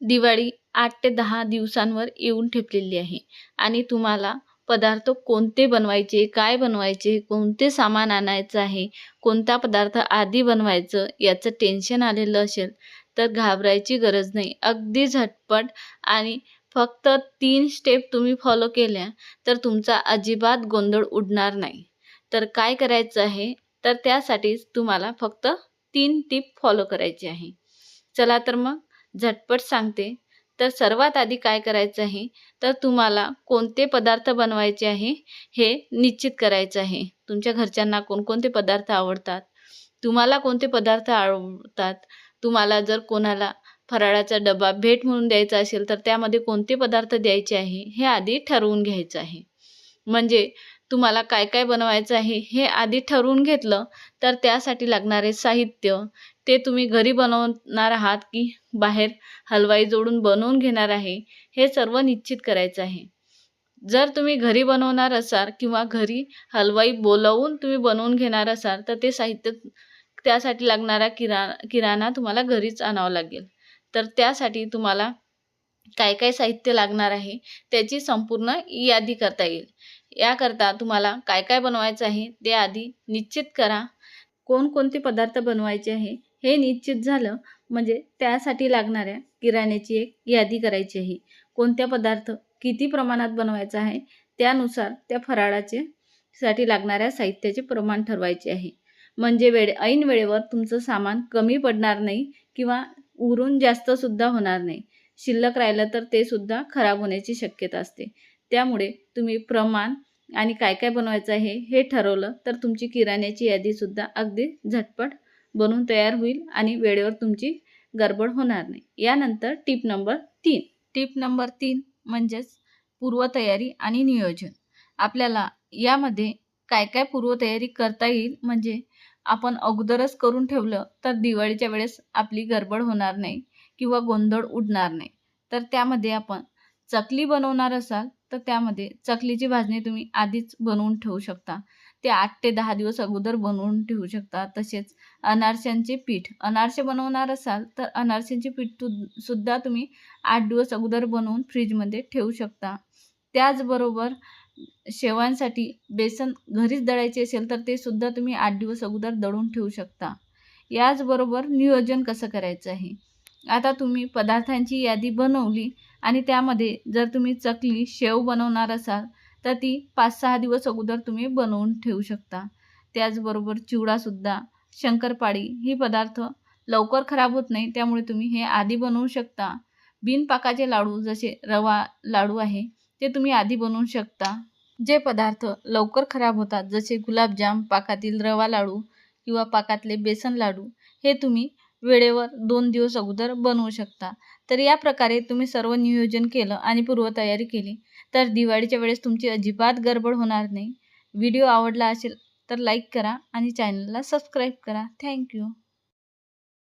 दिवाळी आठ ते दहा दिवसांवर येऊन ठेपलेली आहे. आणि तुम्हाला पदार्थ कोणते बनवायचे काय बनवायचे कोणते सामान आणायचं आहे कोणता पदार्थ आधी बनवायचं याचं टेन्शन आलेलं असेल तर घाबरायची गरज नाही. अगदी झटपट आणि फक्त तीन स्टेप तुम्ही फॉलो केल्या तर तुमचा अजिबात गोंधळ उडणार नाही. तर काय करायचं आहे? तर त्यासाठीच तुम्हाला फक्त तीन टीप फॉलो करायची आहे. चला तर मग झटपट सांगते तर सर्वात आधी काय करायचं आहे? तर तुम्हाला कोणते पदार्थ बनवायचे आहे? हे निश्चित करायचं आहे. तुमच्या घरच्यांना कोणकोणते पदार्थ आवडतात? तुम्हाला कोणते पदार्थ आवडतात? तुम्हाला जर कोणाला फराळाचा डबा भेट म्हणून द्यायचा असेल तर त्यामध्ये कोणते पदार्थ द्यायचे आहे? हे आधी ठरवून घ्यायचं आहे. म्हणजे तुम्हाला काय काय बनवायचं आहे हे आधी ठरवून घेतलं तर त्यासाठी लागणारे साहित्य ते तुम्ही घरी बनवणार आहात की बाहेर हलवाई जोडून बनवून घेणार आहे हे सर्व निश्चित करायचं आहे. जर तुम्ही घरी बनवणार असाल किंवा घरी हलवाई बोलवून तुम्ही बनवून घेणार असाल तर ते साहित्य त्यासाठी लागणारा किरा किराणा तुम्हाला घरीच आणावा लागेल. तर त्यासाठी तुम्हाला काय काय साहित्य लागणार आहे त्याची संपूर्ण यादी करता येईल. याकरता तुम्हाला काय काय बनवायचं आहे ते आधी निश्चित करा. कोणकोणते पदार्थ बनवायचे आहे हे निश्चित झालं म्हणजे त्यासाठी लागणाऱ्या किराण्याची एक यादी करायची आहे. कोणत्या पदार्थ किती प्रमाणात बनवायचा आहे त्यानुसार त्या फराळाचे साठी लागणाऱ्या साहित्याचे प्रमाण ठरवायचे आहे. म्हणजे वेळे ऐन वेळेवर तुमचं सामान कमी पडणार नाही किंवा उरून जास्तसुद्धा होणार नाही. शिल्लक राहिलं तर ते सुद्धा खराब होण्याची शक्यता असते. त्यामुळे तुम्ही प्रमाण आणि काय काय बनवायचं आहे हे ठरवलं तर तुमची किराण्याची यादीसुद्धा अगदी झटपट बनवून तयार होईल आणि वेळेवर तुमची गडबड होणार नाही. यानंतर टीप नंबर तीन. टीप नंबर तीन म्हणजेच पूर्वतयारी आणि नियोजन. आपल्याला यामध्ये काय काय पूर्वतयारी करता येईल म्हणजे आपण अगोदरच करून ठेवलं तर दिवाळीच्या वेळेस आपली गडबड होणार नाही किंवा गोंधळ उडणार नाही. तर त्यामध्ये आपण चकली बनवणार असाल तर त्यामध्ये चकलीची भाजणी तुम्ही आधीच बनवून ठेवू शकता. ते आठ ते दहा दिवस अगोदर बनवून ठेवू शकता. तसेच अनारशांचे पीठ. अनारसे बनवणार असाल तर अनारशांचे पीठ तु सुद्धा तुम्ही आठ दिवस अगोदर बनवून फ्रीजमध्ये ठेवू शकता. त्याचबरोबर शेवांसाठी बेसन घरीच दळायचे असेल तर ते सुद्धा तुम्ही आठ दिवस अगोदर दळून ठेवू शकता. याचबरोबर नियोजन कसं करायचं आहे? आता तुम्ही पदार्थांची यादी बनवली आणि त्यामध्ये जर तुम्ही चकली शेव बनवणार असाल तर ती पाच सहा दिवस अगोदर तुम्ही बनवून ठेवू शकता. त्याचबरोबर चिवडासुद्धा शंकरपाळी ही पदार्थ लवकर खराब होत नाही त्यामुळे तुम्ही हे आधी बनवू शकता. बिनपाकाचे लाडू जसे रवा लाडू आहे ते तुम्ही आधी बनवू शकता. जे पदार्थ लवकर खराब होतात जसे गुलाबजाम पाकातील रवा लाडू किंवा पाकातले बेसन लाडू हे तुम्ही वेळेवर दोन दिवस अगोदर बनवू शकता. तर या प्रकारे तुम्ही सर्व नियोजन केलं आणि पूर्वतयारी केली. तर दिवाळीच्या वेळेस तुमची अजिबात गडबड होणार नाही. व्हिडिओ आवडला असेल तर लाईक करा आणि चॅनलला सबस्क्राईब करा. थँक्यू.